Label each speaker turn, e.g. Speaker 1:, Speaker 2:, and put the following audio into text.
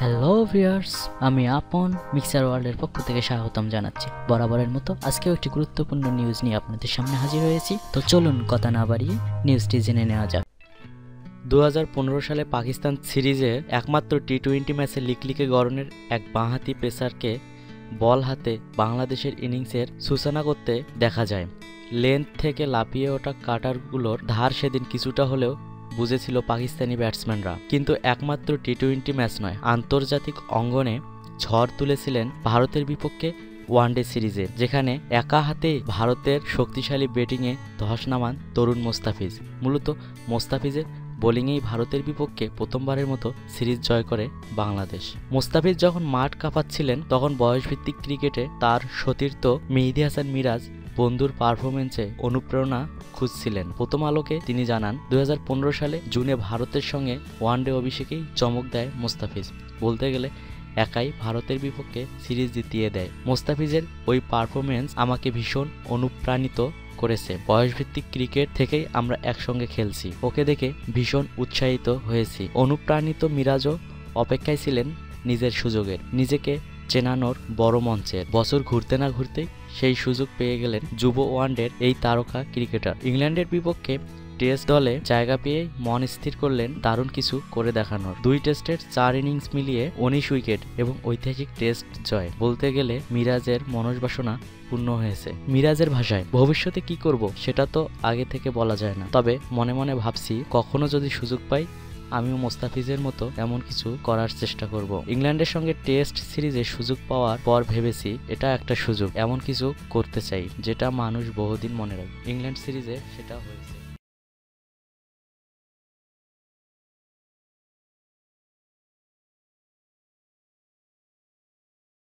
Speaker 1: Hello viewers আমি আপন mixer ওয়ার্ল্ডের পক্ষ থেকে স্বাগতম জানাচ্ছি। বরাবরের মতো আজকেও একটি গুরুত্বপূর্ণ নিউজ নিয়ে আপনাদের সামনে হাজির হয়েছি। তো চলুন কথা না বাড়িয়ে নিউজটি জেনে নেওয়া যাক।
Speaker 2: দু হাজার পনেরো সালে পাকিস্তান সিরিজে একমাত্র টি টোয়েন্টি ম্যাচে লিকলিকে গড়নের এক বাঁহাতি পেসারকে বল হাতে বাংলাদেশের ইনিংসের সূচনা করতে দেখা যায়। লেন্থ থেকে লাফিয়ে ওঠা কাটারগুলোর ধার সেদিন কিছুটা হলেও বুঝেছিল পাকিস্তানি ব্যাটসম্যানরা। কিন্তু একমাত্র টি টোয়েন্টি ম্যাচ নয়, আন্তর্জাতিক অঙ্গনে ঝড় তুলেছিলেন ভারতের বিপক্ষে ওয়ানডে সিরিজে, যেখানে একা হাতে ভারতের শক্তিশালী ব্যাটিংয়ে ধস নামান তরুণ মোস্তাফিজ। মূলত মোস্তাফিজের বোলিংয়েই ভারতের বিপক্ষে প্রথমবারের মতো সিরিজ জয় করে বাংলাদেশ। মোস্তাফিজ যখন মাঠ কাঁপাচ্ছিলেন, তখন বয়সভিত্তিক ক্রিকেটে তার সতীর্থ মেহেদি হাসান মিরাজ বন্ধুর পারফরমেন্সে অনুপ্রেরণা খুঁজছিলেন। প্রথম আলোকে তিনি জানান দুই হাজার পনেরো সালে জুনে ভারতের সঙ্গে ওয়ানডে অভিষেকেই চমক দেয় মোস্তাফিজ। বলতে গেলে, একাই ভারতের বিপক্ষে সিরিজ জিতিয়ে দেয়। মোস্তাফিজের ওই পারফরমেন্স আমাকে ভীষণ অনুপ্রাণিত করেছে। বয়সভিত্তিক ক্রিকেট থেকেই আমরা একসঙ্গে খেলছি। ওকে দেখে ভীষণ উৎসাহিত হয়েছি। অনুপ্রাণিত মিরাজও অপেক্ষায় ছিলেন নিজের সুযোগের। নিজেকে চেনানোর বড় মঞ্চের। বছর ঘুরতে না ঘুরতেই সেই সুযোগ পেয়ে গেলেন যুব ওয়ানডের এই তারকা ক্রিকেটার। ইংল্যান্ডের বিপক্ষে টেস্ট দলে জায়গা পেয়ে মন স্থির করলেন দারুণ কিছু করে দেখানোর। দুই টেস্টের চার ইনিংস মিলিয়ে উনিশ উইকেট এবং ঐতিহাসিক টেস্ট জয়। বলতে গেলে মিরাজের মনসবাসনা পূর্ণ হয়েছে। মিরাজের ভাষায়, ভবিষ্যতে কি করব সেটা তো আগে থেকে বলা যায় না। তবে মনে মনে ভাবছি, কখনো যদি সুযোগ পাই আমিও মোস্তাফিজের মতো এমন কিছু করার চেষ্টা করব। ইংল্যান্ডের সঙ্গে টেস্ট সিরিজে সুযোগ পাওয়ার পর ভেবেছি এটা একটা সুযোগ, এমন কিছু করতে চাই, যেটা মানুষ বহুদিন মনে রাখবে। ইংল্যান্ড সিরিজে সেটা হয়েছে।